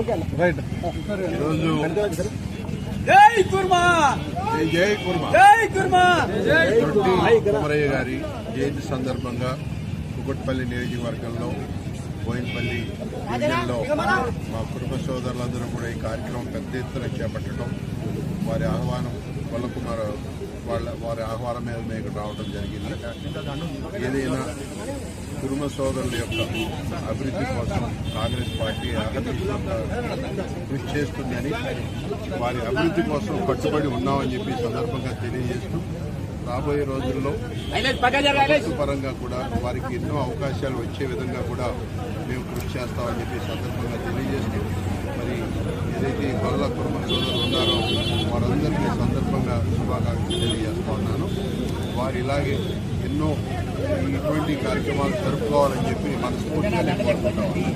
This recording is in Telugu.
రైట్ ఈరోజు జై కుర్మా! జై జై కుర్మ. జై కుర్మా! దొడ్డి కుమరయ్య గారి జయంతి సందర్భంగా కుకట్పల్లి నియోజకవర్గంలో బోయినపల్లి డివిజన్లో మా కుటుంబ సోదరులందరూ కూడా ఈ కార్యక్రమం పెద్ద ఎత్తున చేపట్టడం వారి ఆహ్వానం వల్ల కుమార్ వాళ్ళ వారి ఆహ్వానం మీద మేము రావడం జరిగింది. ఏదైనా కుటుంబ సోదరుల యొక్క అభివృద్ధి కోసం కాంగ్రెస్ పార్టీ కృషి చేస్తుందని వారి అభివృద్ధి కోసం కట్టుబడి ఉన్నామని చెప్పి సందర్భంగా తెలియజేస్తూ రాబోయే రోజుల్లో పరంగా కూడా వారికి ఎన్నో అవకాశాలు వచ్చే విధంగా కూడా మేము కృషి చేస్తామని చెప్పి సందర్భంగా తెలియజేస్తూ మరి ఏదైతే ఈ గొల్ల కుటుంబ సోదరులు ఉన్నారో వారందరికీ సందర్భంగా శుభాకాంక్షలు తెలియజేస్తా ఉన్నాను. వారు ఇలాగే ఎన్నో కార్యక్రమాలు జరుపుకోవాలని చెప్పి మనస్ఫూర్తిగా నేను కోరుకుంటాను